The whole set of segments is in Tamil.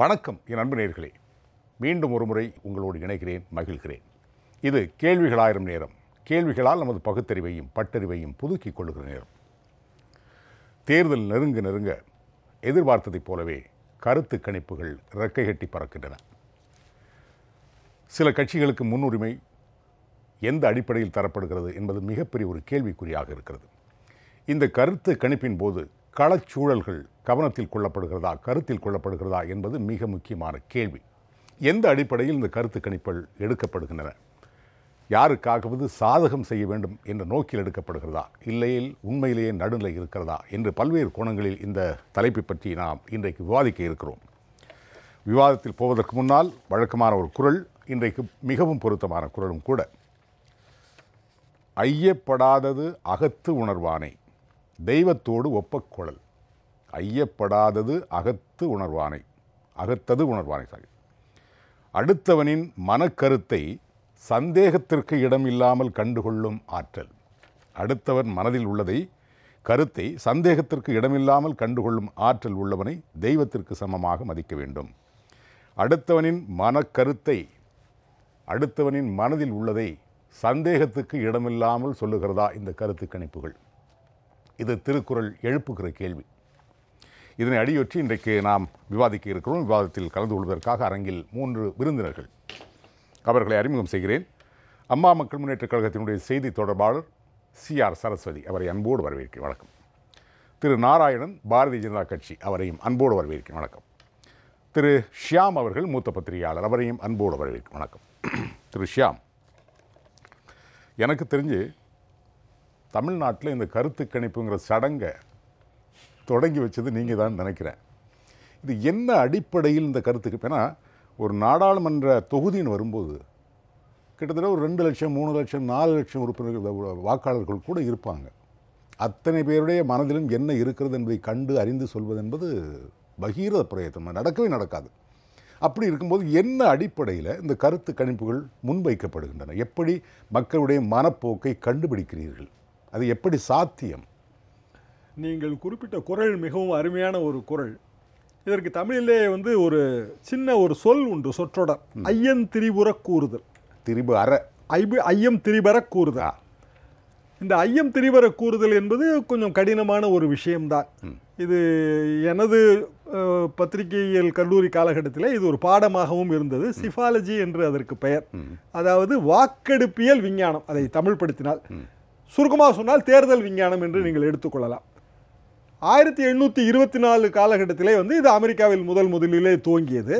வணக்கம் என் அன்பு நேர்களே. மீண்டும் ஒரு முறை உங்களோடு இணைகிறேன் மகிழ்கிறேன். இது கேள்விகளாயிரம் நேரம். கேள்விகளால் நமது பகுத்தறிவையும் பட்டறிவையும் புதுக்கிக் கொள்ளுகிற நேரம். தேர்தல் நெருங்க நெருங்க எதிர்பார்த்ததைப் போலவே கருத்து கணிப்புகள் இறக்கை கட்டி பறக்கின்றன. சில கட்சிகளுக்கு முன்னுரிமை எந்த அடிப்படையில் தரப்படுகிறது என்பது மிகப்பெரிய ஒரு கேள்விக்குறியாக இருக்கிறது. இந்த கருத்து கணிப்பின் போது களச்சூழல்கள் கவனத்தில் கொள்ளப்படுகிறதா கருத்தில் கொள்ளப்படுகிறதா என்பது மிக முக்கியமான கேள்வி. எந்த அடிப்படையில் இந்த கருத்து கணிப்புகள் எடுக்கப்படுகின்றன? யாருக்காகவது சாதகம் செய்ய வேண்டும் என்ற நோக்கில் எடுக்கப்படுகிறதா? இல்லையில் உண்மையிலேயே நடுநிலை இருக்கிறதா? என்று பல்வேறு கோணங்களில் இந்த தலைப்பை பற்றி நாம் இன்றைக்கு விவாதிக்க இருக்கிறோம். விவாதத்தில் போவதற்கு முன்னால் வழக்கமான ஒரு குரல் இன்றைக்கு மிகவும் பொருத்தமான குரலும் கூட. ஐயப்படாதது அகத்து உணர்வானை. தெய்வத்தோடு ஒப்பக்குழல் ஐயப்படாதது அகத்து உணர்வானை. அகத்தது உணர்வானை சாரி. அடுத்தவனின் மனக்கருத்தை சந்தேகத்திற்கு இடமில்லாமல் கண்டுகொள்ளும் ஆற்றல். அடுத்தவன் மனதில் உள்ளதை கருத்தை சந்தேகத்திற்கு இடமில்லாமல் கண்டுகொள்ளும் ஆற்றல் உள்ளவனை தெய்வத்திற்கு சமமாக மதிக்க வேண்டும். அடுத்தவனின் மனக்கருத்தை அடுத்தவனின் மனதில் உள்ளதை சந்தேகத்துக்கு இடமில்லாமல் சொல்லுகிறதா இந்த கருத்து கணிப்புகள். இது திருக்குறள் எழுப்புகிற கேள்வி. இதனை அடியொற்றி இன்றைக்கு நாம் விவாதிக்க இருக்கிறோம். விவாதத்தில் கலந்து கொள்வதற்காக அரங்கில் மூன்று விருந்தினர்கள். அவர்களை அறிமுகம் செய்கிறேன். அம்மா மக்கள் முன்னேற்றக் கழகத்தினுடைய செய்தி தொடர்பாளர் சி ஆர் சரஸ்வதி அவரை அன்போடு வரவேற்கிறேன். வணக்கம். திரு நாராயணன் பாரதிய ஜனதா கட்சி அவரையும் அன்போடு வரவேற்கிறேன். வணக்கம். திரு ஷியாம் அவர்கள் மூத்த பத்திரிகையாளர் அவரையும் அன்போடு வரவேற்கிறேன். வணக்கம். திரு ஷியாம் எனக்கு தெரிஞ்சு தமிழ்நாட்டில் இந்த கருத்து கணிப்புங்கிற சடங்கை தொடங்கி வச்சது நீங்கள் தான் நினைக்கிறேன். இது என்ன அடிப்படையில் இந்த கருத்துக்கு ஏன்னா ஒரு நாடாளுமன்ற தொகுதின்னு வரும்போது கிட்டத்தட்ட ஒரு ரெண்டு லட்சம் மூணு லட்சம் நாலு லட்சம் உறுப்பினர்கள் வாக்காளர்கள் கூட இருப்பாங்க. அத்தனை பேருடைய மனதிலும் என்ன இருக்கிறது என்பதை கண்டு அறிந்து சொல்வது என்பது பகீரத பிரயத்தனம். நடக்கவே நடக்காது. அப்படி இருக்கும்போது என்ன அடிப்படையில் இந்த கருத்து கணிப்புகள் முன்வைக்கப்படுகின்றன? எப்படி மக்களுடைய மனப்போக்கை கண்டுபிடிக்கிறீர்கள்? அது எப்படி சாத்தியம்? நீங்கள் குறிப்பிட்ட குரல் மிகவும் அருமையான ஒரு குரல். இதற்கு தமிழிலே வந்து ஒரு சின்ன ஒரு சொல் உண்டு சொற்றொடர். ஐயன் திரிபுர கூறுதல். திரிபு அற. ஐபு ஐயம் திரிபர கூறுதல். இந்த ஐயம் திரிபர கூறுதல் என்பது கொஞ்சம் கடினமான ஒரு விஷயம்தான். இது எனது பத்திரிகையியல் கல்லூரி காலகட்டத்தில் இது ஒரு பாடமாகவும் இருந்தது. சிஃபாலஜி என்று அதற்கு பெயர். அதாவது வாக்கெடுப்பியல் விஞ்ஞானம் அதை தமிழ்படுத்தினால். சுருக்கமாக சொன்னால் தேர்தல் விஞ்ஞானம் என்று நீங்கள் எடுத்துக்கொள்ளலாம். ஆயிரத்தி எண்ணூற்றி இருபத்தி நாலு காலகட்டத்திலே வந்து இது அமெரிக்காவில் முதல் முதலிலே துவங்கியது.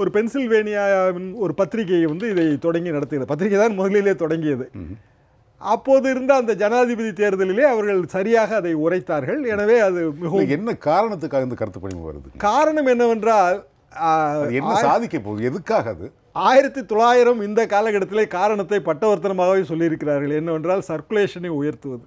ஒரு பென்சில்வேனியாவின் ஒரு பத்திரிகையை வந்து இதை தொடங்கி நடத்தியது. பத்திரிகை தான் முதலிலே தொடங்கியது. அப்போது இருந்த அந்த ஜனாதிபதி தேர்தலிலே அவர்கள் சரியாக அதை உரைத்தார்கள். எனவே அது மிகவும் என்ன காரணத்துக்காக இந்த கருத்து பணிவு வருது? காரணம் என்னவென்றால் என்ன சாதிக்க போகுது? எதுக்காக அது? ஆயிரத்தி தொள்ளாயிரம் இந்த காலகட்டத்திலே காரணத்தை பட்டவர்த்தனமாகவே சொல்லியிருக்கிறார்கள். என்னவென்றால் சர்க்குலேஷனை உயர்த்துவது.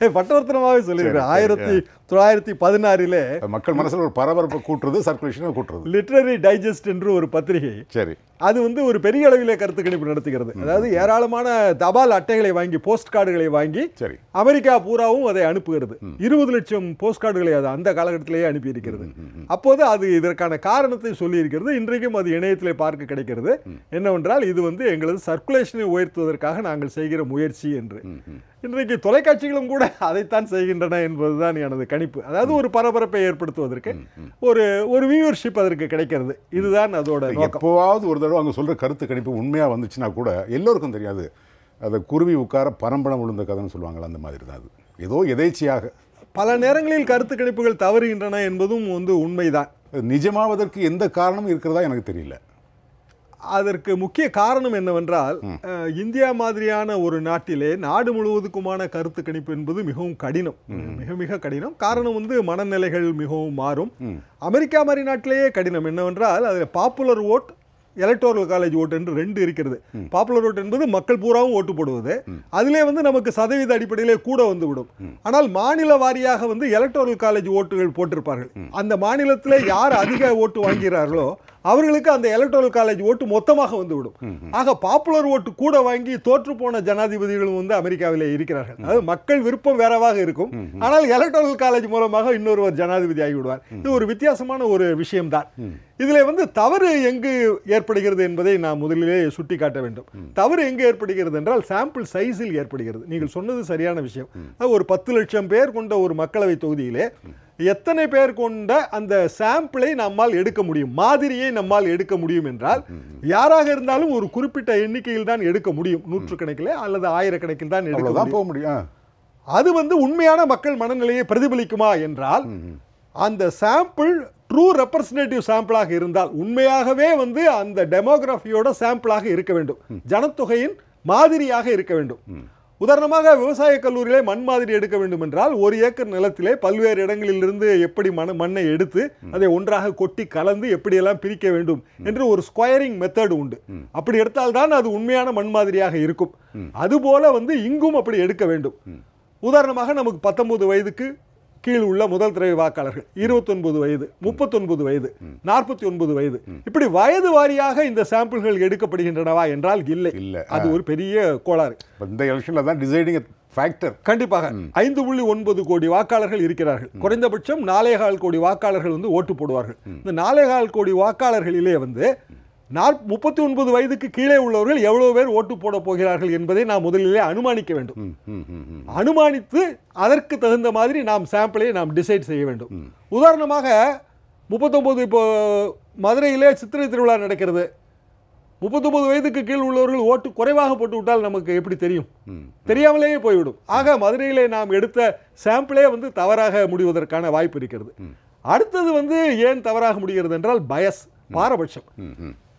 பட்டவர்த்தனமாகவே சொல்லியிருக்கிறார் ஆயிரத்தி தொள்ளாயிரத்தி பதினாறிலே மக்கள் மனசுல ஒரு பரபரப்பை கூட்டுறது சர்க்குலேஷனை கூட்டுறது. லிட்ரரி டைஜஸ்ட் என்று ஒரு பத்திரிகை. சரி. அது வந்து ஒரு பெரிய அளவிலே கருத்து கணிப்பு நடத்துகிறது. அதாவது ஏராளமான தபால் அட்டைகளை வாங்கி போஸ்ட் கார்டுகளை வாங்கி சரி. அமெரிக்கா பூராவும் அதை அனுப்புகிறது. இருபது லட்சம் போஸ்ட் கார்டுகளை அது அந்த காலகட்டத்திலேயே அனுப்பியிருக்கிறது. அப்போது அது இதற்கான காரணத்தை சொல்லியிருக்கிறது. இன்றைக்கும் அது இணையத்திலே பார்க்க கிடைக்கிறது. என்னவென்றால் இது வந்து எங்களது சர்க்குலேஷனை உயர்த்துவதற்காக நாங்கள் செய்கிற முயற்சி என்று. இன்றைக்கு தொலைக்காட்சிகளும் கூட அதைத்தான் செய்கின்றன என்பதுதான் எனது கணிப்பு. அதாவது ஒரு பரபரப்பை ஏற்படுத்துவதற்கு ஒரு ஒரு வியூவர்ஷிப் அதற்கு கிடைக்கிறது. இதுதான் அதோட எப்போவாவது ஒரு தடவை அவங்க சொல்ற கருத்து கணிப்பு உண்மையா வந்துச்சுன்னா கூட எல்லோருக்கும் தெரியாது. அதை குருவி உட்கார பரம்பரம் விழுந்த கதைன்னு சொல்லுவாங்களா அந்த மாதிரி தான் அது. ஏதோ எதேச்சியாக. பல நேரங்களில் கருத்து கணிப்புகள் தவறுகின்றன என்பதும் வந்து உண்மைதான். நிஜமாவதற்கு எந்த காரணமும் இருக்கிறதா எனக்கு தெரியல. அதற்கு முக்கிய காரணம் என்னவென்றால் இந்தியா மாதிரியான ஒரு நாட்டிலே நாடு முழுவதுக்குமான கருத்து கணிப்பு என்பது மிகவும் கடினம். மிக மிக கடினம். காரணம் வந்து மனநிலைகள் மிகவும் மாறும். அமெரிக்கா மாதிரி நாட்டிலேயே கடினம் என்னவென்றால் அதில் பாப்புலர் ஓட் எலக்டோரல் காலேஜ் ஓட்டு என்று ரெண்டு இருக்கிறது. பாப்புலர் ஓட் என்பது மக்கள் பூராவும் ஓட்டு போடுவது. அதிலே வந்து நமக்கு சதவீத அடிப்படையிலே கூட வந்து விடும். ஆனால் மாநில வாரியாக வந்து எலக்டோரல் காலேஜ் ஓட்டுகள் போட்டிருப்பார்கள். அந்த மாநிலத்திலே யார் அதிக ஓட்டு வாங்கிறார்களோ அவர்களுக்கு அந்த எலக்ட்ரல் காலேஜ் ஓட்டு மொத்தமாக வந்துவிடும். ஆக பாப்புலர் ஓட்டு கூட வாங்கி தோற்று போன ஜனாதிபதிகளும் வந்து அமெரிக்காவிலே இருக்கிறார்கள். அதாவது மக்கள் விருப்பம் வேறவாக இருக்கும். ஆனால் எலக்ட்ரல் காலேஜ் மூலமாக இன்னொருவர் ஜனாதிபதி ஆகிவிடுவார். இது ஒரு வித்தியாசமான ஒரு விஷயம்தான். இதில் வந்து தவறு எங்கு ஏற்படுகிறது என்பதை நான் முதலிலே சுட்டிக்காட்ட வேண்டும். தவறு எங்கு ஏற்படுகிறது என்றால் சாம்பிள் சைஸில் ஏற்படுகிறது. நீங்கள் சொன்னது சரியான விஷயம். ஒரு பத்து லட்சம் பேர் கொண்ட ஒரு மக்களவை தொகுதியிலே எத்தனை பேர் கொண்ட அந்த சாம்பிளை நம்மால் எடுக்க முடியும்? மாதிரியை நம்மால் எடுக்க முடியும் என்றால் யாராக இருந்தாலும் ஒரு குறிப்பிட்ட எண்ணிக்கையில் தான் எடுக்க முடியும். நூற்றுக்கணக்கிலே அல்லது ஆயிரக்கணக்கில் தான் எடுக்க போக முடியும். அது வந்து உண்மையான மக்கள் மனநிலையை பிரதிபலிக்குமா என்றால் அந்த சாம்பிள் ட்ரூ ரெப்ரசன்டேட்டிவ் சாம்பிளாக இருந்தால் உண்மையாகவே வந்து அந்த டெமோகிராஃபியோட சாம்பிளாக இருக்க வேண்டும். ஜனத்தொகையின் மாதிரியாக இருக்க வேண்டும். உதாரணமாக விவசாய கல்லூரியிலே மண் மாதிரி எடுக்க வேண்டும் என்றால் ஒரு ஏக்கர் நிலத்திலே பல்வேறு இடங்களிலிருந்து எப்படி மண் மண்ணை எடுத்து அதை ஒன்றாக கொட்டி கலந்து எப்படியெல்லாம் பிரிக்க வேண்டும் என்று ஒரு ஸ்கொயரிங் மெத்தட் உண்டு. அப்படி எடுத்தால்தான் அது உண்மையான மண் மாதிரியாக இருக்கும். அதுபோல வந்து இங்கும் அப்படி எடுக்க வேண்டும். உதாரணமாக நமக்கு பத்தொன்பது வயதுக்கு கீழ் உள்ள முதல் தடவை வாக்காளர்கள். 29 வயது 39 வயது நாற்பத்தி ஒன்பது வயது. இப்படி வயது வாரியாக இந்த சாம்பிள்கள் எடுக்கப்படுகின்றனவா என்றால் இல்லை. இல்ல. அது ஒரு பெரிய கோளாறு. இந்த எலெக்ஷன்ல தான் டிசைடிங் ஃபேக்டர் கண்டிப்பாக. ஐந்து புள்ளி ஒன்பது கோடி வாக்காளர்கள் இருக்கிறார்கள். குறைந்தபட்சம் நாலேகால் கோடி வாக்காளர்கள் வந்து ஓட்டு போடுவார்கள். இந்த நாலேகால் கோடி வாக்காளர்களிலே வந்து நாற் முப்பத்தி ஒன்பது வயதுக்கு கீழே உள்ளவர்கள் எவ்வளவு பேர் ஓட்டு போட போகிறார்கள் என்பதை நாம் முதலிலே அனுமானிக்க வேண்டும். அனுமானித்து அதற்கு தகுந்த மாதிரி நாம் சாம்பிளை நாம் டிசைட் செய்ய வேண்டும். உதாரணமாக முப்பத்தொன்பது இப்போ மதுரையிலே சித்திரை திருவிழா நடக்கிறது. முப்பத்தொன்பது வயதுக்கு கீழ் உள்ளவர்கள் ஓட்டு குறைவாக போட்டு விட்டால் நமக்கு எப்படி தெரியும்? தெரியாமலேயே போய்விடும். ஆக மதுரையிலே நாம் எடுத்த சாம்பிளே வந்து தவறாக முடிவதற்கான வாய்ப்பு இருக்கிறது. அடுத்தது வந்து ஏன் தவறாக முடிகிறது என்றால் பயஸ் பாரபட்சம்.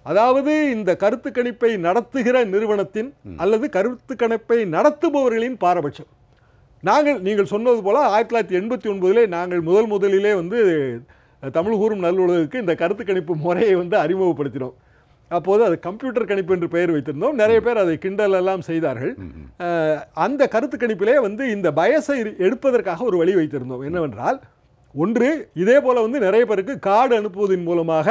அதாவது இந்த கருத்து கணிப்பை நடத்துகிற நிறுவனத்தின் அல்லது கருத்து கணிப்பை நடத்துபவர்களின் பாரபட்சம். நாங்கள் நீங்கள் சொன்னது போல ஆயிரத்தி தொள்ளாயிரத்தி எண்பத்தி ஒன்பதிலே நாங்கள் முதல் முதலிலே வந்து தமிழ் கூறும் நல்லுலகுக்கு இந்த கருத்து கணிப்பு முறையை வந்து அறிமுகப்படுத்தினோம். அப்போது அது கம்ப்யூட்டர் கணிப்பு என்று பெயர் வைத்திருந்தோம். நிறைய பேர் அதை கிண்டல் எல்லாம் செய்தார்கள். அந்த கருத்து கணிப்பிலே வந்து இந்த பயசை எடுப்பதற்காக ஒரு வழி வைத்திருந்தோம். என்னவென்றால் ஒன்று இதே போல வந்து நிறைய பேருக்கு கார்டு அனுப்புவதன் மூலமாக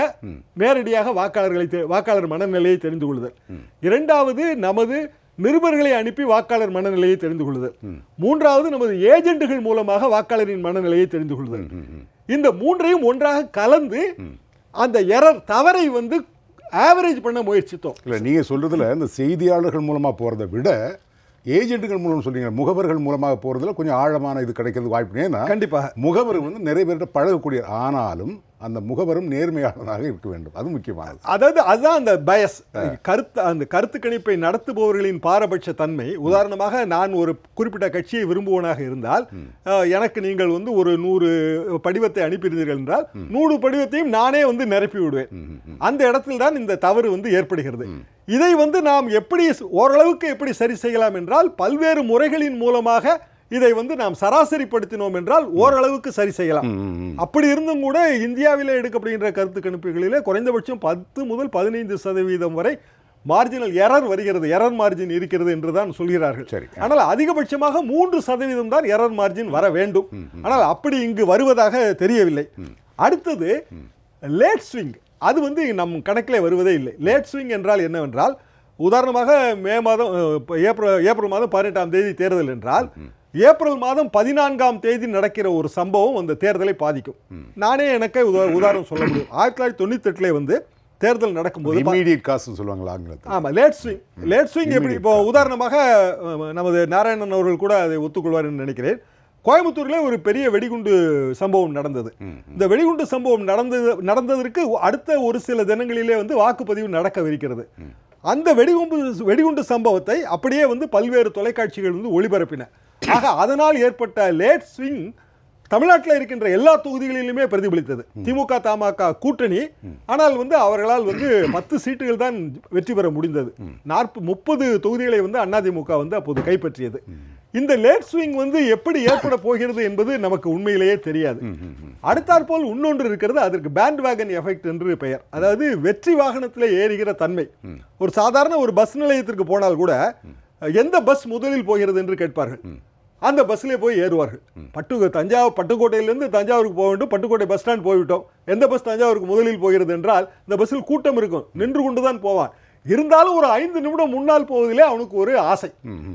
நேரடியாக வாக்காளர்களை வாக்காளர் மனநிலையை தெரிந்து கொள்ளுதல். இரண்டாவது நமது நிருபர்களை அனுப்பி வாக்காளர் மனநிலையை தெரிந்து கொள்ளுதல். மூன்றாவது நமது ஏஜென்ட்டுகள் மூலமாக வாக்காளரின் மனநிலையை தெரிந்து கொள்ளுதல். இந்த மூன்றையும் ஒன்றாக கலந்து அந்த எரர் தவறை வந்து ஆவரேஜ் பண்ண முயற்சித்தோம். இல்ல நீங்க சொல்றதுல இந்த செய்தியாளர்கள் மூலமா போறதை விட ஏஜென்ட்டுகள் மூலம் சொல்றீங்க. முகவர்கள் மூலமாக போறதுல கொஞ்சம் ஆழமான இது கிடைக்கிறது வாய்ப்பு. ஏன்னா கண்டிப்பாக முகவர் வந்து நிறைய பேர்கிட்ட பழகக்கூடிய ஆனாலும் அந்த முகவரும் நேர்மையாளனாக இருக்க வேண்டும். அது முக்கியமானது. அதாவது அதுதான் அந்த பயஸ். கருத்து அந்த கருத்து கணிப்பை நடத்துபவர்களின் பாரபட்ச தன்மை. உதாரணமாக நான் ஒரு குறிப்பிட்ட கட்சியை விரும்புவனாக இருந்தால் எனக்கு நீங்கள் வந்து ஒரு நூறு படிவத்தை அனுப்பியிருந்தீர்கள் என்றால் நூறு படிவத்தையும் நானே வந்து நிரப்பி விடுவேன். அந்த இடத்தில் தான் இந்த தவறு வந்து ஏற்படுகிறது. இதை வந்து நாம் எப்படி ஓரளவுக்கு எப்படி சரி செய்யலாம் என்றால் பல்வேறு முறைகளின் மூலமாக இதை வந்து நாம் சராசரிப்படுத்தினோம் என்றால் ஓரளவுக்கு சரி செய்யலாம். அப்படி இருந்தும் கூட இந்தியாவிலே எடுக்கப்படுகின்ற கருத்து கணிப்புகளிலே குறைந்தபட்சம் பத்து முதல் பதினைந்து சதவீதம் வரை மார்ஜினல் எரர் வருகிறது. எரர் மார்ஜின் இருக்கிறது என்று தான் சொல்கிறார்கள். சரி. ஆனால் அதிகபட்சமாக மூன்று சதவீதம் தான் எரர் மார்ஜின் வர வேண்டும். ஆனால் அப்படி இங்கு வருவதாக தெரியவில்லை. அடுத்தது லேட் ஸ்விங் அது வந்து நம் கணக்கிலே வருவதே இல்லை. லேட் ஸ்விங் என்றால் என்னவென்றால் உதாரணமாக மே மாதம் ஏப்ரல் ஏப்ரல் மாதம் பதினெட்டாம் தேதி தேர்தல் என்றால் ஏப்ரல் மாதம் பதினான்காம் தேதி நடக்கிற ஒரு சம்பவம் அந்த தேர்தலை பாதிக்கும். நானே எனக்கு உதா- உதாரணம் சொல்ல முடியும். ஆயிரத்தி தொள்ளாயிரத்தி தொண்ணூத்தி எட்டுல வந்து தேர்தல் நடக்கும்போது இம்மீடியட் காசுன்னு சொல்லுவாங்களா ஆங்கிலத்தில்? ஆமா லேட் ஸ்விங் லேட் ஸ்விங் எப்படி இப்போ உதாரணமாக நமது நாராயணன் அவர்கள் கூட அதை ஒத்துக்கொள்வார் என்று நினைக்கிறேன். கோயம்புத்தூர்ல ஒரு பெரிய வெடிகுண்டு சம்பவம் நடந்தது. இந்த வெடிகுண்டு சம்பவம் நடந்தது நடந்ததற்கு அடுத்த ஒரு சில தினங்களிலே வந்து வாக்குப்பதிவு நடக்கவிருக்கிறது. அந்த வெடிகுண்டு வெடிகுண்டு சம்பவத்தை அப்படியே வந்து பல்வேறு தொலைக்காட்சிகள் வந்து ஒளிபரப்பின. ஆக அதனால் ஏற்பட்ட லேட் ஸ்விங் தமிழ்நாட்டில் இருக்கின்ற எல்லா தொகுதிகளிலுமே பிரதிபலித்தது. திமுக தமாக கூட்டணி. ஆனால் வந்து அவர்களால் வந்து பத்து சீட்டுகள் தான் வெற்றி பெற முடிந்தது. நாற்பது முப்பது தொகுதிகளை வந்து அதிமுக வந்து அப்போது கைப்பற்றியது. இந்த லேட் ஸ்விங் வந்து எப்படி ஏற்பட போகிறது என்பது நமக்கு உண்மையிலேயே தெரியாது. அடுத்தாற்போல் இன்னொன்று இருக்கிறது அதற்கு பேண்ட் வேகன் எஃபெக்ட் என்று பெயர். அதாவது வெற்றி வாகனத்தில் ஏறுகிற தன்மை. ஒரு சாதாரண ஒரு பஸ் நிலையத்திற்கு போனால் கூட எந்த பஸ் முதலில் போகிறது என்று கேட்பார்கள். அந்த பஸ்லேயே போய் ஏறுவார்கள். பட்டு தஞ்சாவூர் பட்டுக்கோட்டையிலேருந்து தஞ்சாவூருக்கு போக வேண்டும். பட்டுக்கோட்டை பஸ் ஸ்டாண்ட் போய்விட்டோம். எந்த பஸ் தஞ்சாவூருக்கு முதலில் போகிறது என்றால் இந்த பஸ்ஸில் கூட்டம் இருக்கும். நின்று கொண்டு தான் போவான். இருந்தாலும் ஒரு ஐந்து நிமிடம் முன்னால் போவதிலே அவனுக்கு ஒரு ஆசை.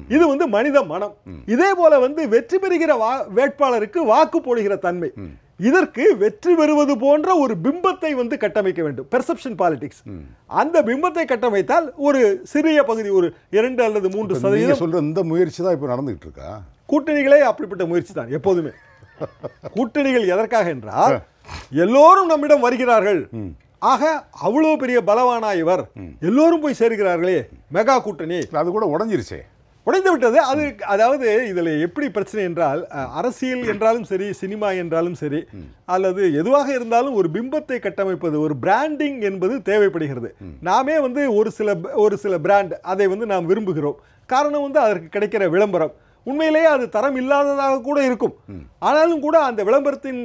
இது வந்து மனித மனம். இதே போல வந்து வெற்றி பெறுகிற வா- வேட்பாளருக்கு வாக்கு போடுகிற தன்மை. இதற்கு வெற்றி பெறுவது போன்ற ஒரு பிம்பத்தை வந்து கட்டமைக்க வேண்டும். பெர்செப்ஷன் பாலிடிக்ஸ் அந்த பிம்பத்தை கட்டமைத்தால் ஒரு சிறிய பகுதி ஒரு இரண்டு அல்லது மூன்று சதவீதம் சொல்ற இந்த முயற்சி தான் இப்போ நடந்துகிட்டு இருக்கா? கூட்டணிகளே அப்படிப்பட்ட முயற்சி தான் எப்போதுமே. கூட்டணிகள் எதற்காக என்றால் எல்லோரும் நம்மிடம் வருகிறார்கள். ஆக அவ்வளவு பெரிய பலவானா இவர் எல்லோரும் போய் சேர்கிறார்களே மெகா கூட்டணி. அது கூட உடஞ்சிருச்சே. உடைந்து விட்டது. அது அதாவது இதில் எப்படி பிரச்சனை என்றால் அரசியல் என்றாலும் சரி சினிமா என்றாலும் சரி அல்லது எதுவாக இருந்தாலும் ஒரு பிம்பத்தை கட்டமைப்பது ஒரு பிராண்டிங் என்பது தேவைப்படுகிறது. நாமே வந்து ஒரு சில ஒரு சில பிராண்ட் அதை வந்து நாம் விரும்புகிறோம். காரணம் வந்து அதற்கு கிடைக்கிற விளம்பரம். உண்மையிலேயே அது தரம் இல்லாததாக கூட இருக்கும். ஆனாலும் கூட அந்த விளம்பரத்தின்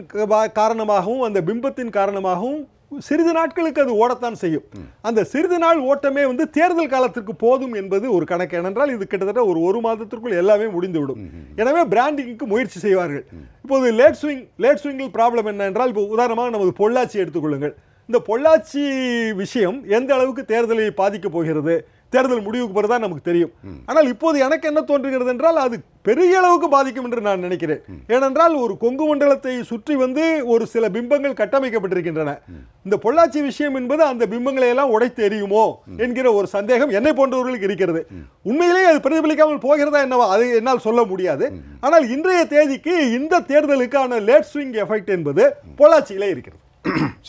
காரணமாகவும் அந்த பிம்பத்தின் காரணமாகவும் சிறிது நாட்களுக்கு அது ஓடத்தான் செய்யும். அந்த சிறிது நாள் ஓட்டமே வந்து தேர்தல் காலத்திற்கு போதும் என்பது ஒரு கணக்கு. ஏனென்றால் இது கிட்டத்தட்ட ஒரு ஒரு மாதத்திற்குள் எல்லாமே முடிந்துவிடும். எனவே பிராண்டிங்க்கு முயற்சி செய்வார்கள். இப்போது லேட் ஸ்விங் லேட் ஸ்விங்கில் ப்ராப்ளம் என்ன என்றால் இப்போ உதாரணமாக நமது பொள்ளாச்சி எடுத்துக்கொள்ளுங்கள். இந்த பொள்ளாச்சி விஷயம் எந்த அளவுக்கு தேர்தலை பாதிக்கப் போகிறது? தேர்தல் முடிவுக்கு பிறகு தான் நமக்கு தெரியும். ஆனால் இப்போது எனக்கு என்ன தோன்றுகிறது என்றால் அது பெரிய அளவுக்கு பாதிக்கும் என்று நான் நினைக்கிறேன். ஏனென்றால் ஒரு கொங்கு மண்டலத்தை சுற்றி வந்து ஒரு சில பிம்பங்கள் கட்டமைக்கப்பட்டிருக்கின்றன. இந்த பொள்ளாச்சி விஷயம் என்பது அந்த பிம்பங்களை எல்லாம் உடைத்து எறியுமோ என்கிற ஒரு சந்தேகம் என்னை போன்றவர்களுக்கு இருக்கிறது. உண்மையிலேயே அது பிரதிபலிக்காமல் போகிறதா என்னவா அது என்னால் சொல்ல முடியாது. ஆனால் இன்றைய தேதிக்கு இந்த தேர்தலுக்கான லேட் ஸ்விங் எஃபெக்ட் என்பது பொள்ளாச்சியிலே இருக்கிறது.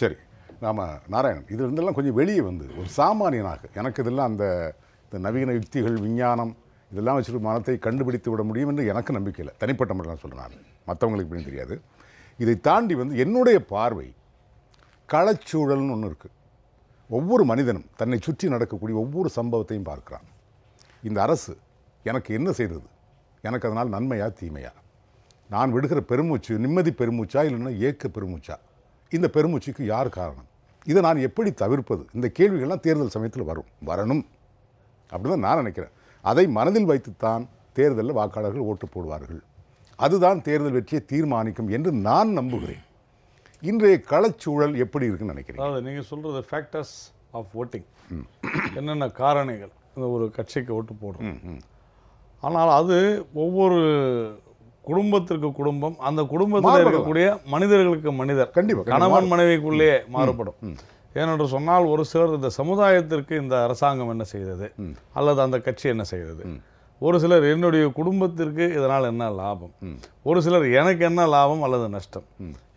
சரி. நாம நாராயணன். இது இருந்தெல்லாம் கொஞ்சம் வெளியே வந்து ஒரு சாமானியனாக. எனக்கு இதெல்லாம் அந்த இந்த நவீன யுக்திகள் விஞ்ஞானம் இதெல்லாம் வச்சுட்டு மனத்தை கண்டுபிடித்து விட முடியும் என்று எனக்கு நம்பிக்கை இல்லை. தனிப்பட்ட முறையில் நான் சொல்கிறேன் நான். மற்றவங்களுக்கு எப்படின்னு தெரியாது. இதை தாண்டி வந்து என்னுடைய பார்வை களச்சூழல்னு ஒன்று இருக்குது ஒவ்வொரு மனிதனும் தன்னை சுற்றி நடக்கக்கூடிய ஒவ்வொரு சம்பவத்தையும் பார்க்குறான். இந்த அரசு எனக்கு என்ன செய்தது? எனக்கு அதனால் நன்மையா தீமையா? நான் விடுகிற பெருமூச்சு நிம்மதி பெருமூச்சா இல்லைன்னா ஏக்க பெருமூச்சா? இந்த பெருமூச்சுக்கு யார் காரணம்? இதை நான் எப்படி தவிர்ப்பது? இந்த கேள்விகள்லாம் தேர்தல் சமயத்தில் வரும். வரணும். அப்படிதான் நான் நினைக்கிறேன். அதை மனதில் வைத்துத்தான் தேர்தலில் வாக்காளர்கள் ஓட்டு போடுவார்கள். அதுதான் தேர்தல் வெற்றியை தீர்மானிக்கும் என்று நான் நம்புகிறேன். இன்றைய களச்சூழல் எப்படி இருக்குன்னு நினைக்கிறேன் அதாவது நீங்கள் சொல்கிறது ஃபேக்டர்ஸ் ஆஃப் ஓட்டிங் என்னென்ன காரணிகள்? இந்த ஒரு கட்சிக்கு ஓட்டு போடுறோம். ஆனால் அது ஒவ்வொரு குடும்பத்திற்கு குடும்பம் அந்த குடும்பத்தில். இருக்கக்கூடிய மனிதர்களுக்கு மனிதர். கண்டிப்பா, கண்டிப்பா. கணவன் மனைவிக்குள்ளே மாறுபடும். ஏனென்று சொன்னால் ஒரு சிலர் இந்த சமுதாயத்திற்கு இந்த அரசாங்கம் என்ன செய்தது? அல்லது அந்த கட்சி என்ன செய்தது? ஒரு சிலர் என்னுடைய குடும்பத்திற்கு இதனால் என்ன லாபம்? ஒரு சிலர் எனக்கு என்ன லாபம் அல்லது நஷ்டம்?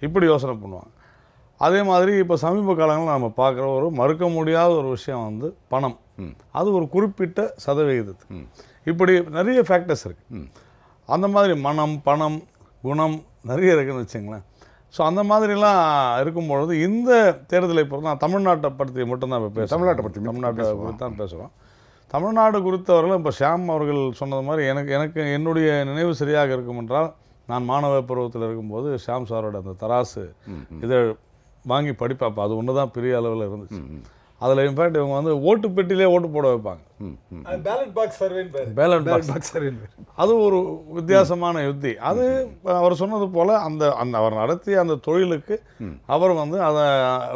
இப்படி யோசனை பண்ணுவாங்க. அதே மாதிரி இப்போ சமீப காலங்களில் நம்ம பார்க்குற ஒரு மறுக்க முடியாத ஒரு விஷயம் வந்து பணம். அது ஒரு குறிப்பிட்ட சதவிகிதத்து. இப்படி நிறைய ஃபேக்டர்ஸ் இருக்கு. அந்த மாதிரி மனம் பணம் குணம் நிறைய இருக்குன்னு வச்சுங்களேன். ஸோ அந்த மாதிரிலாம் இருக்கும்பொழுது இந்த தேர்தலை பொறுத்து நான் தமிழ்நாட்டை பற்றி மட்டும்தான் இப்போ பேசுகிறேன் தமிழ்நாட்டை பற்றி தமிழ்நாட்டை குறித்து தான் பேசுகிறோம் தமிழ்நாடு குறித்தவர்கள் இப்போ ஷியாம் அவர்கள் சொன்னது மாதிரி எனக்கு எனக்கு என்னுடைய நினைவு சரியாக இருக்கும் என்றால் நான் மாணவ பருவத்தில் இருக்கும்போது ஷியாம் சாரோட அந்த தராசு இதை வாங்கி படிப்பேன். அது ஒன்று தான் பெரிய அளவில் இருந்துச்சு. அதில் இன்ஃபேக்ட் இவங்க வந்து ஓட்டு பெட்டியிலே ஓட்டு போட வைப்பாங்க. பேலட் பாக்ஸ் சர்வேன் பேலட் பாக்ஸ் அது ஒரு வித்தியாசமான யுக்தி அது அவர் சொன்னது போல அந்த அந்த அவர் நடத்திய அந்த தொழிலுக்கு அவர் வந்து அதை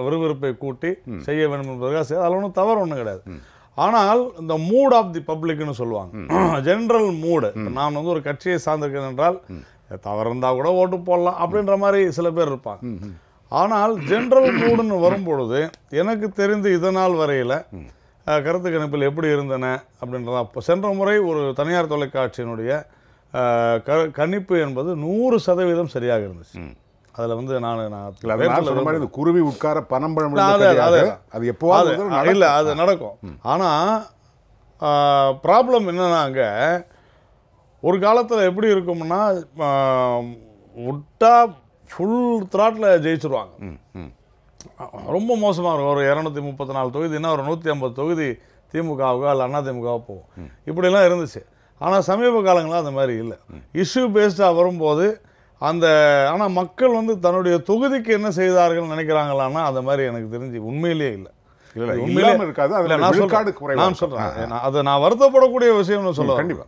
விறுவிறுப்பை கூட்டி செய்ய வேண்டும் என்பதற்காக செய்ய அதில் ஒன்றும் தவறு ஒன்றும் கிடையாது. ஆனால் இந்த மூட் ஆஃப் தி பப்ளிக்னு சொல்லுவாங்க. ஜென்ரல் மூடு நான் வந்து ஒரு கட்சியை சார்ந்திருக்கேன் என்றால் தவறு இருந்தால் கூட ஓட்டு போடலாம் அப்படின்ற மாதிரி சில பேர் இருப்பாங்க. ஆனால் ஜென்ரல் மூடுன்னு வரும்பொழுது எனக்கு தெரிந்து இதனால் வரையில் கருத்து கணிப்பில் எப்படி இருந்தன அப்படின்றதா இப்போ சென்ற முறை ஒரு தனியார் தொலைக்காட்சியினுடைய க- கணிப்பு என்பது நூறு சதவீதம் சரியாக இருந்துச்சு. அதில் வந்து நான் நான் இந்த குருவி உட்கார பனம்பழம் விழுந்த அது- எப்போவாது இல்லை. அது நடக்கும். ஆனால் ப்ராப்ளம் என்னன்னா அங்கே ஒரு காலத்தில் எப்படி இருக்கும்னா விட்டா ஃபுல் த்ராட்டில் ஜெயிச்சிருவாங்க. ரொம்ப மோசமாக இருக்கும். ஒரு இரநூத்தி முப்பத்தி நாலு தொகுதினா ஒரு நூற்றி ஐம்பது தொகுதி திமுகவுக்கோ இல்லை அண்ணா திமுகவோ போகும் இப்படிலாம் இருந்துச்சு. ஆனால் சமீப காலங்களாக அந்த மாதிரி இல்லை. இஷ்யூ பேஸ்டாக வரும்போது அந்த ஆனால் மக்கள் வந்து தன்னுடைய தொகுதிக்கு என்ன செய்தார்கள் நினைக்கிறாங்களான்னா அந்த மாதிரி எனக்கு தெரிஞ்சு உண்மையிலேயே இல்லை. இருக்காது, நான் சொல்றேன். நான் அதை நான் வருத்தப்படக்கூடிய விஷயம்னு சொல்ல கண்டிப்பா.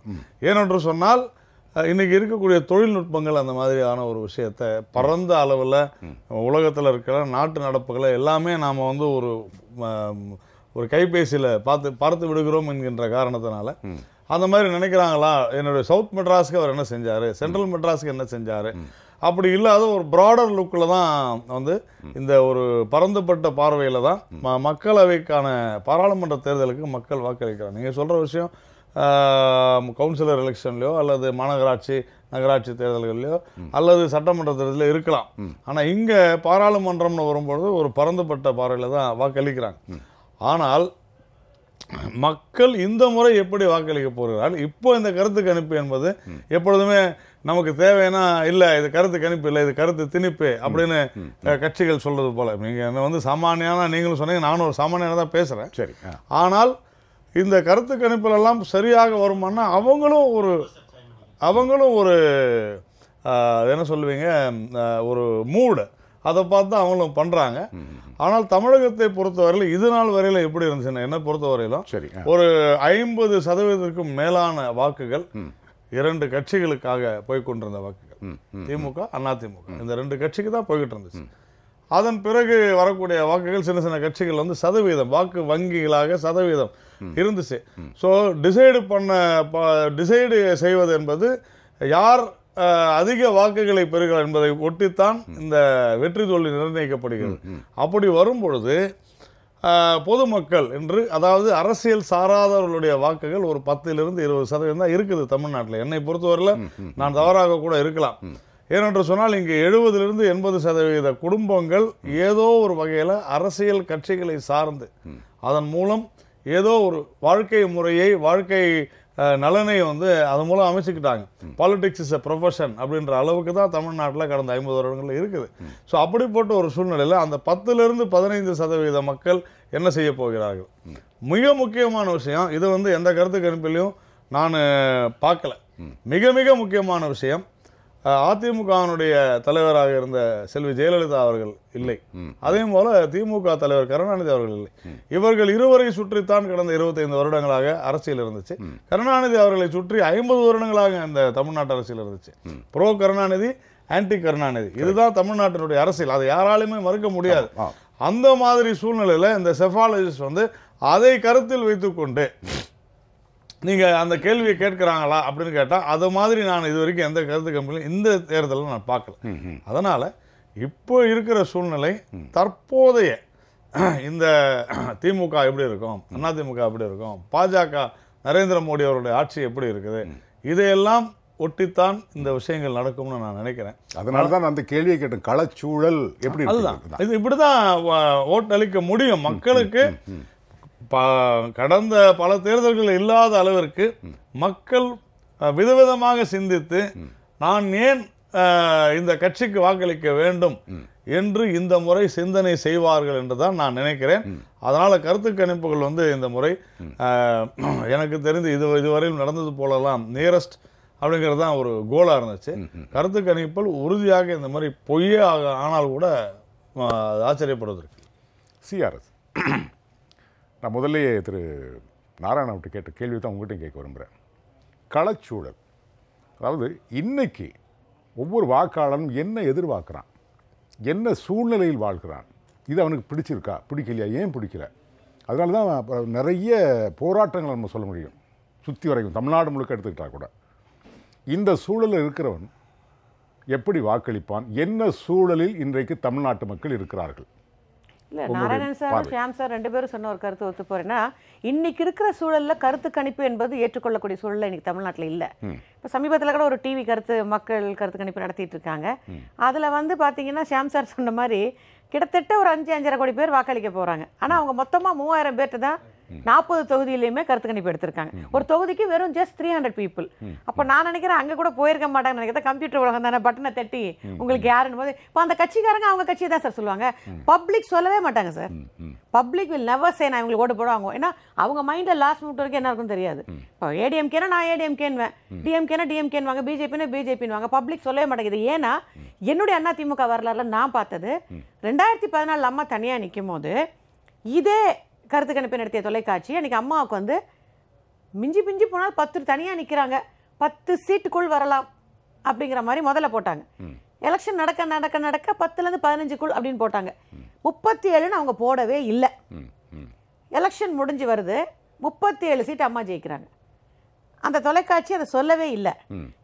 ஏனென்று சொன்னால் இன்றைக்கி இருக்கக்கூடிய தொழில்நுட்பங்கள் அந்த மாதிரியான ஒரு விஷயத்தை பரந்த அளவில் உலகத்தில் இருக்கிற நாட்டு நடப்புகளை எல்லாமே நாம் வந்து ஒரு ஒரு கைபேசியில் பார்த்து பார்த்து விடுகிறோம் என்கின்ற காரணத்தினால அந்த மாதிரி நினைக்கிறாங்களா? என்னுடைய சவுத் மெட்ராஸ்க்கு அவர் என்ன செஞ்சார்? சென்ட்ரல் மெட்ராஸ்க்கு என்ன செஞ்சார்? அப்படி இல்லாத ஒரு ப்ராடர் லுக்கில் தான் வந்து இந்த ஒரு பரந்துபட்ட பார்வையில் தான் ம மக்களவைக்கான பாராளுமன்ற தேர்தலுக்கு மக்கள் வாக்களிக்கிறாங்க. நீங்கள் சொல்கிற விஷயம் கவுன்சிலர் எலெக்ஷன்லையோ அல்லது மாநகராட்சி நகராட்சி தேர்தல்கள்லையோ அல்லது சட்டமன்ற தேர்தலில் இருக்கலாம். ஆனால் இங்கே பாராளுமன்றம்னு வரும்பொழுது ஒரு பரந்துபட்ட பார்வையில் தான் வாக்களிக்கிறாங்க. ஆனால் மக்கள் இந்த முறை எப்படி வாக்களிக்க போகிறார்கள்? இப்போ இந்த கருத்து கணிப்பு என்பது எப்பொழுதுமே நமக்கு தேவைன்னா இல்லை இது கருத்து கணிப்பு இல்லை இது கருத்து திணிப்பு அப்படின்னு கட்சிகள் சொல்றது போல. நீங்க என்ன வந்து சாமானியான நீங்களும் சொன்னீங்க நானும் ஒரு சாமானியனாக தான் பேசுறேன். சரி. ஆனால் இந்த கருத்து கணிப்புலெல்லாம் சரியாக வருமானா அவங்களும் ஒரு அவங்களும் ஒரு என்ன சொல்லுவீங்க ஒரு மூடு. அதை பார்த்து அவங்களும் பண்ணுறாங்க ஆனால் தமிழகத்தை பொறுத்தவரையில் இது நாள் வரையில் எப்படி இருந்துச்சுன்னா என்ன பொறுத்தவரையிலும் சரி. ஒரு ஐம்பது சதவீதத்திற்கும் மேலான வாக்குகள் இரண்டு கட்சிகளுக்காக போய் கொண்டிருந்த வாக்குகள். திமுக அதிமுக இந்த ரெண்டு கட்சிக்கு தான் போய்கிட்டு இருந்துச்சு. அதன் பிறகு வரக்கூடிய வாக்குகள் சின்ன சின்ன கட்சிகள் வந்து சதவீதம் வாக்கு வங்கிகளாக சதவீதம் இருந்துச்சு. ஸோ டிசைடு பண்ண டிசைடு செய்வது என்பது யார் அதிக வாக்குகளை பெறுகிறார் என்பதை ஒட்டித்தான் இந்த வெற்றி தோல்வி நிர்ணயிக்கப்படுகிறது. அப்படி வரும்பொழுது அஹ், பொதுமக்கள் என்று அதாவது அரசியல் சாராதவர்களுடைய வாக்குகள் ஒரு பத்திலிருந்து இருபது சதவீதம் தான் இருக்குது தமிழ்நாட்டில். என்னை பொறுத்தவரையில் நான் தவறாக கூட இருக்கலாம். ஏனென்று சொன்னால் இங்கே எழுபதிலிருந்து எண்பது சதவீத குடும்பங்கள் ஏதோ ஒரு வகையில் அரசியல் கட்சிகளை சார்ந்து அதன் மூலம் ஏதோ ஒரு வாழ்க்கை முறையை வாழ்க்கை நலனை வந்து அதன் மூலம் அமைச்சுக்கிட்டாங்க. பாலிடிக்ஸ் இஸ் எ ப்ரொஃபஷன் அப்படின்ற அளவுக்கு தான் தமிழ்நாட்டில் கடந்த ஐம்பது வருடங்கள் இருக்குது. ஸோ அப்படிப்பட்ட ஒரு சூழ்நிலையில் அந்த பத்துலேருந்து பதினைந்து சதவீத மக்கள் என்ன செய்ய போகிறார்கள்? மிக முக்கியமான விஷயம் இது வந்து எந்த கருத்து கணிப்பிலையும் நான் பார்க்கல. மிக மிக முக்கியமான விஷயம் அதிமுகவினுடைய தலைவராக இருந்த செல்வி ஜெயலலிதா அவர்கள் இல்லை. அதே போல திமுக தலைவர் கருணாநிதி அவர்கள் இல்லை. இவர்கள் இருவரை சுற்றித்தான் கடந்த 25 வருடங்களாக அரசியல் இருந்துச்சு. கருணாநிதி அவர்களை சுற்றி ஐம்பது வருடங்களாக இந்த தமிழ்நாட்டு அரசியல் இருந்துச்சு. Pro Karunanidhi anti Karunanidhi. இதுதான் தமிழ்நாட்டினுடைய அரசியல். அதை யாராலுமே மறுக்க முடியாது. அந்த மாதிரி சூழ்நிலையில இந்த செஃபாலஜிஸ்ட் வந்து அதை கருத்தில் வைத்துக்கொண்டு நீங்க அந்த கேள்வியை கேட்கிறாங்களா அப்படின்னு கேட்டா அது மாதிரி நான் இது வரைக்கும் எந்த கருத்து கம்பெனியும் இந்த தேர்தலில் நான் பார்க்கல. அதனால இப்போ இருக்கிற சூழ்நிலை தற்போதைய இந்த திமுக எப்படி இருக்கும் அதிமுக எப்படி இருக்கும் பாஜக நரேந்திர மோடி அவருடைய ஆட்சி எப்படி இருக்குது இதையெல்லாம் ஒட்டித்தான் இந்த விஷயங்கள் நடக்கும்னு நான் நினைக்கிறேன். அதனால தான் அந்த கேள்வியை கேட்டேன். களச்சூழல் எப்படி? அதுதான். இது இப்படிதான் வ- ஓட்டளிக்க முடியும் மக்களுக்கு. கடந்த பல தேர்தல்கள் இல்லாத அளவிற்கு மக்கள் விதவிதமாக சிந்தித்து நான் ஏன் இந்த கட்சிக்கு வாக்களிக்க வேண்டும் என்று இந்த முறை சிந்தனை செய்வார்கள் என்று தான் நான் நினைக்கிறேன். அதனால் கருத்து கணிப்புகள் வந்து இந்த முறை எனக்கு தெரிந்து இது இதுவரையில் நடந்தது போலலாம் நியரஸ்ட் அப்படிங்கிறது தான் ஒரு கோலாக இருந்துச்சு. கருத்து கணிப்புகள் உறுதியாக இந்த மாதிரி பொய்யே ஆக- ஆனால் கூட ஆச்சரியப்படுவதற்கு. சிஆர்எஸ் நான் முதல்லயே திரு நாராயண விட்டு கேட்ட கேள்வி தான் உங்கள்கிட்ட கேட்க விரும்புகிறேன் களச்சூழல் அதாவது இன்றைக்கி ஒவ்வொரு வாக்காளனும் என்ன எதிர்பார்க்குறான்? என்ன சூழ்நிலையில் வாழ்கிறான்? இது அவனுக்கு பிடிச்சிருக்கா? பிடிக்கலையா? ஏன் பிடிக்கல? அதனால தான் நிறைய போராட்டங்கள் நம்ம சொல்ல முடியும். சுற்றி வரைக்கும் தமிழ்நாடு முழுக்க எடுத்துக்கிட்டால் கூட. இந்த சூழலில் இருக்கிறவன் எப்படி வாக்களிப்பான்? என்ன சூழலில் இன்றைக்கு தமிழ்நாட்டு மக்கள் இருக்கிறார்கள்? இல்ல நாராயணன் சார். ஷியாம் சார் ரெண்டு பேரும் சொன்ன ஒரு கருத்து ஒத்து போறேன்னா இன்னைக்கு இருக்கிற சூழல்ல கருத்து கணிப்பு என்பது ஏற்றுக்கொள்ளக்கூடிய சூழல் இன்னைக்கு தமிழ்நாட்டில் இல்ல. இப்போ சமீபத்தில் கூட ஒரு டிவி கருத்து மக்கள் கருத்து கணிப்பு நடத்திட்டு இருக்காங்க. அதுல வந்து பாத்தீங்கன்னா ஷியாம் சார் சொன்ன மாதிரி கிட்டத்தட்ட ஒரு அஞ்சு அஞ்சரை கோடி பேர் வாக்களிக்க போறாங்க. ஆனா அவங்க மொத்தமா மூவாயிரம் பேர்ட்டு தான் நாற்பது தொகுதியிலையுமே கருத்து கணிப்பு எடுத்திருக்காங்க. ஒரு தொகுதிக்கு வெறும் ஜஸ்ட் த்ரீ ஹண்ட்ரட் பீப்புள் அப்போ நான் நினைக்கிறேன் அங்கே கூட போயிருக்க மாட்டாங்கன்னு நினைக்கிறேன் கம்ப்யூட்டர் உலகம் தானே பட்டனை தட்டி உங்களுக்கு யாருன்னு போது இப்போ அந்த கட்சிக்காரங்க அவங்க கட்சியை தான் சார் சொல்லுவாங்க. பப்ளிக் சொல்லவே மாட்டாங்க sir public will never say நான் இவங்களுக்கு ஓட்டு போடுவாங்க. ஏன்னா அவங்க மைண்டில் லாஸ்ட் மினிட் வரைக்கும் என்ன இருக்கும்னு தெரியாது. இப்போ ஏடிஎம்கேனா நான் ஏடிஎம்கேன்வேன் டிஎம்கேனா டிஎம்கேன் வாங்க பிஜேபினா பிஜேபின்னு வாங்க பப்ளிக் சொல்லவே மாட்டேங்குது. ஏன்னா என்னுடைய அண்ணா திமுக வரலாறுல நான் பார்த்தது ரெண்டாயிரத்தி பதினாலில் அம்மா தனியாக நிற்கும் போது இதே கருத்து கணிப்பு நடத்திய தொலைக்காட்சி அன்றைக்கி அம்மாவுக்கு வந்து மிஞ்சி மிஞ்சி போனால் பத்து தனியாக நிற்கிறாங்க பத்து சீட்டுக்குள் வரலாம் அப்படிங்கிற மாதிரி முதல்ல போட்டாங்க. எலெக்ஷன் நடக்க நடக்க நடக்க பத்துலேருந்து பதினஞ்சுக்குள் அப்படின்னு போட்டாங்க. முப்பத்தி ஏழுன்னு அவங்க போடவே இல்லை. எலெக்ஷன் முடிஞ்சு வருது முப்பத்தி ஏழு சீட்டு அம்மா ஜெயிக்கிறாங்க. அந்த தொலைக்காட்சி அதை சொல்லவே இல்லை.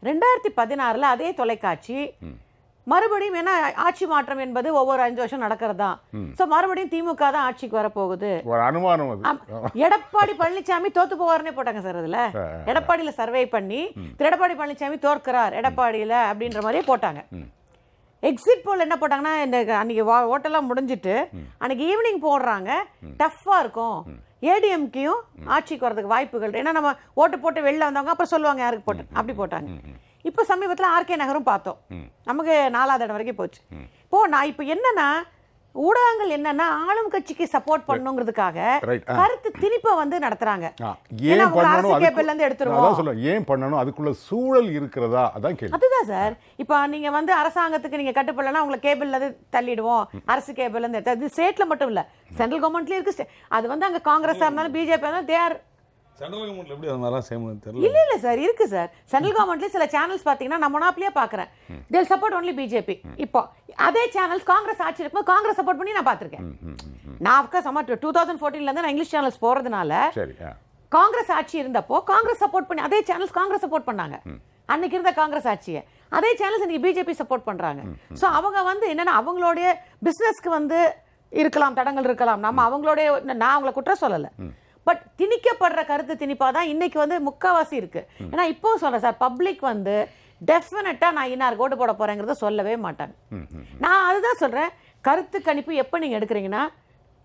ரெண்டாயிரத்தி பதினாறில் அதே தொலைக்காட்சி மறுபடியும் ஏன்னா ஆட்சி மாற்றம் என்பது ஒவ்வொரு அஞ்சு வருஷம் நடக்கிறது? தான் ஸோ மறுபடியும் திமுக தான் ஆட்சிக்கு வரப்போகுது. ஒரு அனுமானம். எடப்பாடி பழனிசாமி தோத்து போவார்னே போட்டாங்க சார் அதுல. எடப்பாடியில சர்வே பண்ணி திரு எடப்பாடி பழனிசாமி தோற்கிறார் எடப்பாடியில அப்படின்ற மாதிரியே போட்டாங்க. எக்ஸிட் போல் என்ன போட்டாங்கன்னா இந்த அன்னைக்கு ஓட்டெல்லாம் முடிஞ்சிட்டு அன்னைக்கு ஈவினிங் போடுறாங்க. டஃப்பாக இருக்கும். ஏடிஎம்கேயும் ஆட்சிக்கு வரதுக்கு வாய்ப்புகள். ஏன்னா நம்ம ஓட்டு போட்டு வெளில வந்தவங்க அப்புறம் சொல்லுவாங்க யாருக்கு போட்டு? அப்படி போட்டாங்க. இப்போ சமீபத்தில் ஆர்கே நகரும் பார்த்தோம். நமக்கு நாலாவது இடம் வரைக்கும் போச்சு. இப்போ நான் இப்போ என்னன்னா ஊடகங்கள் என்னன்னா ஆளும் கட்சிக்கு சப்போர்ட் பண்ணுங்கிறதுக்காக. கருத்து திணிப்பை வந்து நடத்துறாங்க. ஏன் பண்ணணும்? எடுத்துருவோம். ஏன் பண்ணணும்? அதுக்குள்ள சூழல் இருக்கிறதா? அதான் கேள்வி. அதுதான் சார். இப்போ நீங்க வந்து அரசாங்கத்துக்கு நீங்க கட்டுப்படலன்னா உங்களை கேபிள்ல இருந்து தள்ளிடுவோம். அரசு கேபிள்ல இருந்து அது ஸ்டேட்ல மட்டும் இல்ல. சென்ட்ரல் கவர்மெண்ட்லயும் இருக்கு. அது வந்து அங்க காங்கிரஸா இருந்தாலும் பிஜேபி இருந்தாலும் தே ஆர் சென்ட்ரல் கவர்மெண்ட்ல எப்படி அது மாதிரிலாம் செய்ய முடியும் தெரியல. இல்ல இல்ல சார் இருக்கு சார் சென்ட்ரல் கவர்மெண்ட்லயும் சில சேனல்ஸ் பாத்தீங்கன்னா நான் மொனாப்லியா பாக்குறேன். தேல் சப்போர்ட் ஒன்லி பிஜேபி இப்போ அதே சேனல்ஸ் காங்கிரஸ் ஆட்சி இருக்கும்போது காங்கிரஸ் சப்போர்ட் பண்ணி நான் பாத்திருக்கேன். நான் அஃப்கோர்ஸ் அம்மா டூ தௌசண்ட் ஃபோர்டீன்ல இருந்து நான் இங்கிலீஷ் சேனல்ஸ் போறதுனால காங்கிரஸ் ஆட்சி இருந்தப்போ காங்கிரஸ் சப்போர்ட் பண்ணி அதே சேனல்ஸ் காங்கிரஸ் சப்போர்ட் பண்ணாங்க. அன்னைக்கு இருந்த காங்கிரஸ் ஆட்சியை. அதே சேனல்ஸ் இன்னைக்கு பிஜேபி சப்போர்ட் பண்றாங்க. சோ அவங்க வந்து என்னன்னா அவங்களுடைய பிசினஸ்க்கு வந்து இருக்கலாம் தடங்கள் இருக்கலாம். நம்ம அவங்களுடைய நான் அவங்கள குற்றம் சொல்லல. பட் திணிக்கப்படுற கருத்து திணிப்பாக தான் இன்றைக்கி வந்து முக்கால்வாசி இருக்குது ஏன்னா இப்போவும் சொல்கிறேன் சார் பப்ளிக் வந்து டெஃபினட்டாக நான் இன்னார் ஓட்டு போட போகிறேங்கிறத சொல்லவே மாட்டாங்க. நான் அதுதான் சொல்கிறேன் கருத்து கணிப்பு எப்போ நீங்கள் எடுக்கிறீங்கன்னா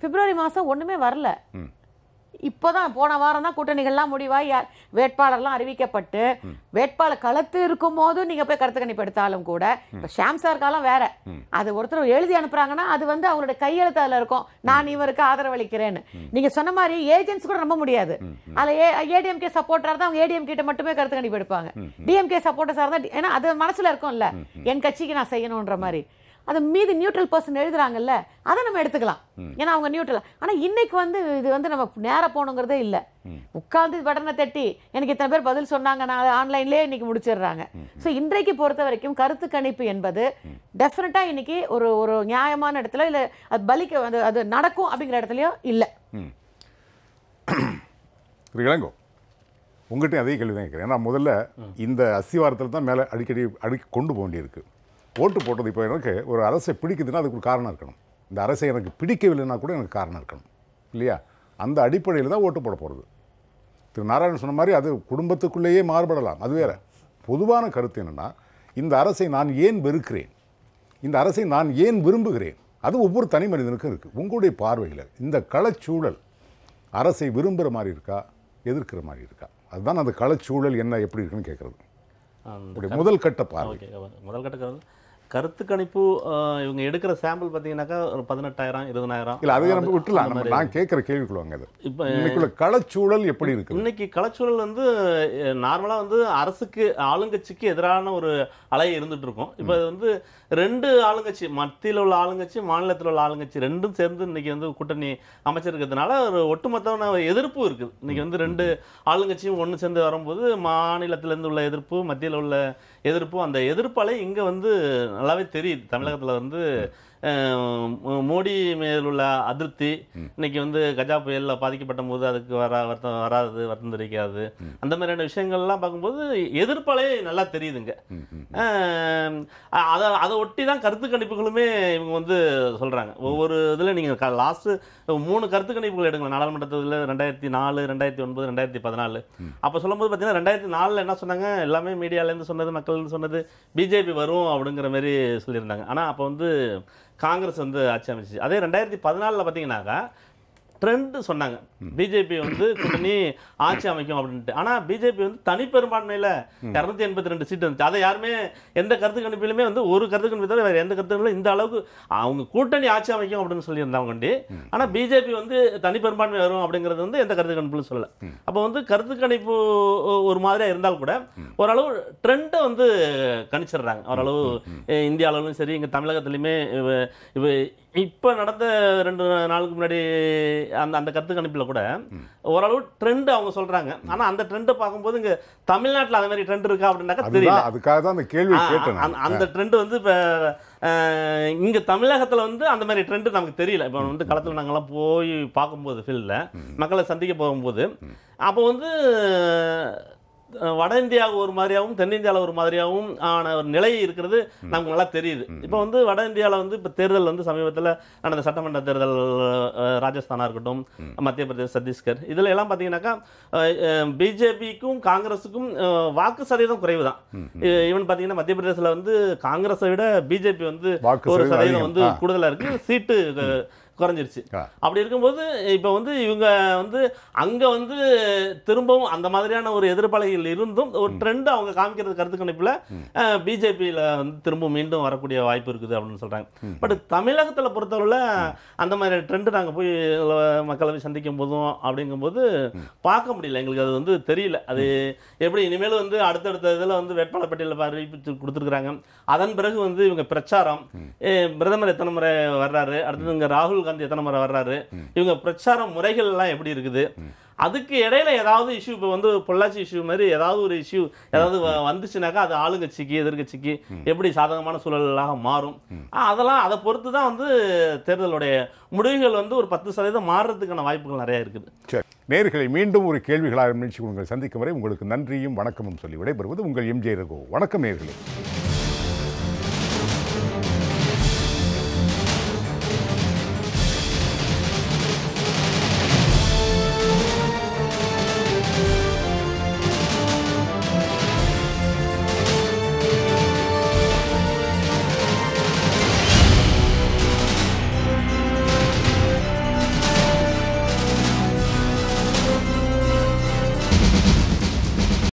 பிப்ரவரி மாதம் ஒன்றுமே வரல. இப்போ தான் போன வாரம் தான் கூட்டணிகள்லாம் முடிவாக யார் வேட்பாளர்லாம் அறிவிக்கப்பட்டு வேட்பாளர் களத்து இருக்கும் போதும் நீங்கள் போய் கருத்து கணிப்பு எடுத்தாலும் கூட இப்போ ஷாம் சார் காலம் வேற. அது ஒருத்தர் எழுதி அனுப்புறாங்கன்னா அது வந்து அவங்களோட கையெழுத்து அதில் இருக்கும். நான் இவருக்கு ஆதரவளிக்கிறேன்னு. நீங்கள் சொன்ன மாதிரி ஏஜென்ட்ஸ் கூட நம்ப முடியாது. அதில் ஏ ஏடிஎம்கே சப்போர்ட்டாக இருந்தால் அவங்க ஏடிஎம் கிட்ட மட்டுமே கருத்து கணிப்பு எடுப்பாங்க. டிஎம்கே சப்போர்ட்டர்ஸாக இருந்தால் ஏன்னா அது மனசில் இருக்கும்ல. என் கட்சிக்கு நான் செய்யணுன்ற மாதிரி. அது மீதி நியூட்ரல் பர்சன் எழுதுறாங்கல்ல அதை நம்ம எடுத்துக்கலாம். ஏன்னா அவங்க நியூட்ரல் ஆனா இன்னைக்கு வந்து இது வந்து நம்ம நேரா போகணுங்கிறதே இல்ல. உட்கார்ந்து பட்டனை தட்டி எனக்கு இத்தனை பேர் பதில் சொன்னாங்க நான் ஆன்லைன்லேயே இன்னைக்கு முடிச்சிடுறாங்க. ஸோ இன்றைக்கு பொறுத்த வரைக்கும் கருத்து கணிப்பு என்பது டெஃபினட்டா இன்னைக்கு ஒரு ஒரு நியாயமான இடத்துல இல்ல அது பலிக்க அது அது நடக்கும் அப்படிங்கிற இடத்துலயும் இல்ல. இளங்கோ. உங்கள்கிட்ட அதே கேள்வி தான் கேட்குறேன். ஏன்னா முதல்ல இந்த அஸ்திவாரத்தில் தான் மேலே அடிக்கடி அடிக்கி கொண்டு போக வேண்டியிருக்கு. ஓட்டு போட்டது இப்போ எனக்கு ஒரு அரசை பிடிக்குதுன்னா அதுக்கு ஒரு காரணம் இருக்கணும். இந்த அரசை எனக்கு பிடிக்கவில்லைன்னா கூட எனக்கு காரணம் இருக்கணும். இல்லையா? அந்த அடிப்படையில் தான் ஓட்டு போட போகிறது திரு நாராயணன் சொன்ன மாதிரி அது குடும்பத்துக்குள்ளேயே மாறுபடலாம். அது வேற. பொதுவான கருத்து என்னென்னா இந்த அரசை நான் ஏன் வெறுக்கிறேன்? இந்த அரசை நான் ஏன் விரும்புகிறேன்? அது ஒவ்வொரு தனி மனிதனுக்கும் இருக்குது உங்களுடைய பார்வையில் இந்த களச்சூழல் அரசை விரும்புகிற மாதிரி இருக்கா? எதிர்க்கிற மாதிரி இருக்கா? அதுதான் அந்த களச்சூழல் என்ன எப்படி இருக்குன்னு கேட்குறது முதல் கட்ட பார்வை. முதல் கட்ட கருத்து கணிப்பு இவங்க எடுக்கிற சாம்பிள் பார்த்தீங்கன்னாக்கா ஒரு பதினெட்டாயிரம் இருபதாயிரம். இல்லை அது நம்ம விட்டுலாம் நம்ம. நான் கேட்குற கேள்விக்குள்ளாங்க அது. இப்போ இன்னைக்குள்ள களச்சூழல் எப்படி இருக்குது? இன்னைக்கு கலச்சூழல் வந்து நார்மலாக வந்து அரசுக்கு ஆளுங்கட்சிக்கு எதிரான ஒரு அலை இருந்துட்டு இருக்கும். இப்போ இது வந்து ரெண்டு ஆளுங்கட்சி மத்தியில் உள்ள ஆளுங்கட்சி மாநிலத்தில் உள்ள ஆளுங்கட்சி ரெண்டும் சேர்ந்து இன்னைக்கு வந்து கூட்டணி அமைச்சிருக்கிறதுனால ஒரு ஒட்டுமொத்தமான எதிர்ப்பு இருக்குது. இன்னைக்கு வந்து ரெண்டு ஆளுங்கட்சியும் ஒன்று சேர்ந்து வரும்போது மாநிலத்திலேருந்து உள்ள எதிர்ப்பு மத்தியில் உள்ள எதிர்ப்பு அந்த எதிர்ப்பு அலை இங்கே வந்து நல்லாவே தெரியுது. தமிழகத்தில் வந்து மோடி மேல் உள்ள அதிருப்தி இன்னைக்கு வந்து கஜா புயலில் பாதிக்கப்பட்ட போது அதுக்கு வர வருத்தம் வராது வருத்தம் தெரிவிக்காது. அந்த மாதிரியான விஷயங்கள்லாம் பார்க்கும்போது எதிர்ப்பலே நல்லா தெரியுதுங்க. அதை அதை ஒட்டி தான் கருத்து கணிப்புகளுமே இவங்க வந்து சொல்கிறாங்க ஒவ்வொரு இதில் நீங்கள் லாஸ்ட்டு மூணு கருத்து கணிப்புகள் எடுங்களேன். நாடாளுமன்றத்தில் ரெண்டாயிரத்தி நாலு ரெண்டாயிரத்தி ஒன்பது ரெண்டாயிரத்தி பதினாலு. அப்போ சொல்லும்போது பார்த்தீங்கன்னா ரெண்டாயிரத்தி நாலில் என்ன சொன்னாங்க? எல்லாமே மீடியாலேருந்து சொன்னது மக்கள் சொன்னது பிஜேபி வரும் அப்படிங்கிற மாதிரி சொல்லியிருந்தாங்க. ஆனால் அப்போ வந்து காங்கிரஸ் வந்து ஆட்சி அமைச்சிச்சு. அதே ரெண்டாயிரத்தி பதினாலில் பார்த்தீங்கன்னாக்கா ட்ரெண்ட் சொன்னாங்க. பிஜேபி வந்து கூட்டணி ஆட்சி அமைக்கும் அப்படின்ட்டு. ஆனால் பிஜேபி வந்து தனிப்பெரும்பான்மையில் இரநூத்தி எண்பத்தி ரெண்டு சீட் வந்துச்சு. அதை யாருமே எந்த கருத்து கணிப்பிலுமே வந்து ஒரு கருத்து கணிப்பு தவிர வேறு எந்த கருத்து கணிப்பிலும் இந்த அளவுக்கு அவங்க கூட்டணி ஆட்சி அமைக்கும் அப்படின்னு சொல்லியிருந்தாங்க கொண்டு ஆனால் பிஜேபி வந்து தனிப்பெரும்பான்மை வரும் அப்படிங்கிறது வந்து எந்த கருத்து கணிப்பிலும் சொல்லலை. அப்போ வந்து கருத்து கணிப்பு ஒரு மாதிரியாக இருந்தால் கூட ஓரளவு ட்ரெண்டை வந்து கணிச்சிடுறாங்க. ஓரளவு இந்திய அளவிலும் சரி இங்கே தமிழகத்துலையுமே இவ இப்போ நடந்த ரெண்டு நாளுக்கு முன்னாடி அந்த அந்த கருத்து கணிப்பில் கூட ஓரளவு ட்ரெண்ட் அவங்க சொல்றாங்க. ஆனா அந்த ட்ரெண்டை பார்க்கும்போது இங்க தமிழ்நாட்டுல அந்த மாதிரி ட்ரெண்ட் இருக்கா அப்படின்னாக்கா தெரியல. அதுக்காக தான் அந்த கேள்வி கேட்டேன் அந்த- ட்ரெண்ட் வந்து இப்போ இங்க தமிழகத்துல வந்து அந்த மாதிரி ட்ரெண்ட் நமக்கு தெரியல. இப்போ வந்து களத்துல நாங்கெல்லாம் போய் பார்க்கும்போது ஃபீல்டில் மக்களை சந்திக்க போகும்போது அப்போ வந்து வட இந்தியாவுக்கு ஒரு மாதிரியாகவும் தென்னிந்தியாவில் ஒரு மாதிரியாகவும் ஆன ஒரு நிலை இருக்கிறது நமக்கு நல்லா தெரியுது. இப்போ வந்து வட இந்தியாவில் வந்து இப்போ தேர்தல் வந்து சமீபத்தில் நடந்த சட்டமன்ற தேர்தல் அஹ், ராஜஸ்தானா இருக்கட்டும் மத்திய பிரதேஷ் சத்தீஸ்கர் இதில் எல்லாம் பார்த்தீங்கன்னாக்கா பிஜேபிக்கும் காங்கிரஸுக்கும் வாக்கு சதவீதம் குறைவு தான் ஈவன் பார்த்தீங்கன்னா மத்திய பிரதேசத்தில் வந்து காங்கிரஸை விட பிஜேபி வந்து வாக்கு ஒரு சதவீதம். வந்து. கூடுதலாக இருக்கு. சீட்டு குறைஞ்சிருச்சு. அப்படி இருக்கும்போது இப்போ வந்து இவங்க வந்து அங்கே வந்து திரும்பவும் அந்த மாதிரியான ஒரு எதிர்ப்பாளைகள் இருந்தும் ஒரு ட்ரெண்ட் அவங்க காமிக்கிறது கருத்து கணிப்பில் பிஜேபியில் வந்து திரும்ப மீண்டும் வரக்கூடிய வாய்ப்பு இருக்குது அப்படின்னு சொல்கிறாங்க பட் தமிழகத்தில் பொறுத்தளவில் அந்த மாதிரி ட்ரெண்டு நாங்கள் போய் அஹ், மக்களை போய் சந்திக்கும் போதும் அப்படிங்கும்போது பார்க்க முடியல. எங்களுக்கு அது வந்து தெரியல. அது எப்படி இனிமேல் வந்து அடுத்தடுத்த இதில் வந்து வேட்பாளர் பட்டியலில் அறிவிப்பு கொடுத்துருக்குறாங்க. அதன் பிறகு வந்து இவங்க பிரச்சாரம் பிரதமர் எத்தனை முறை வர்றாரு? அடுத்தது இங்கே ராகுல் காந்தி எத்தனை முறை வர்றாரு? இவங்க பிரச்சார முறைகள் எல்லாம் எப்படி இருக்குது? அதுக்கு இடையில ஏதாவது இஷ்யூ இப்போ வந்து பொள்ளாச்சி இஷ்யூ மாதிரி ஏதாவது ஒரு இஷ்யூ ஏதாவது வந்துச்சுனாக்கா அது ஆளுங்கட்சிக்கு எதிர்க்கட்சிக்கு எப்படி சாதகமான சூழலாக மாறும்? அதெல்லாம் அதை பொறுத்து தான் வந்து தேர்தலுடைய முடிவுகள் வந்து ஒரு பத்து சதவீதம் மாறுறதுக்கான வாய்ப்புகள் நிறைய இருக்குது. நேர்களை மீண்டும் ஒரு கேள்விகளாக நிகழ்ச்சி உங்களை சந்திக்கும் வரை உங்களுக்கு நன்றியும் வணக்கமும் சொல்லி விடைபெறுவது உங்கள் எம்ஜே ரகு வணக்கம் நேர்களே.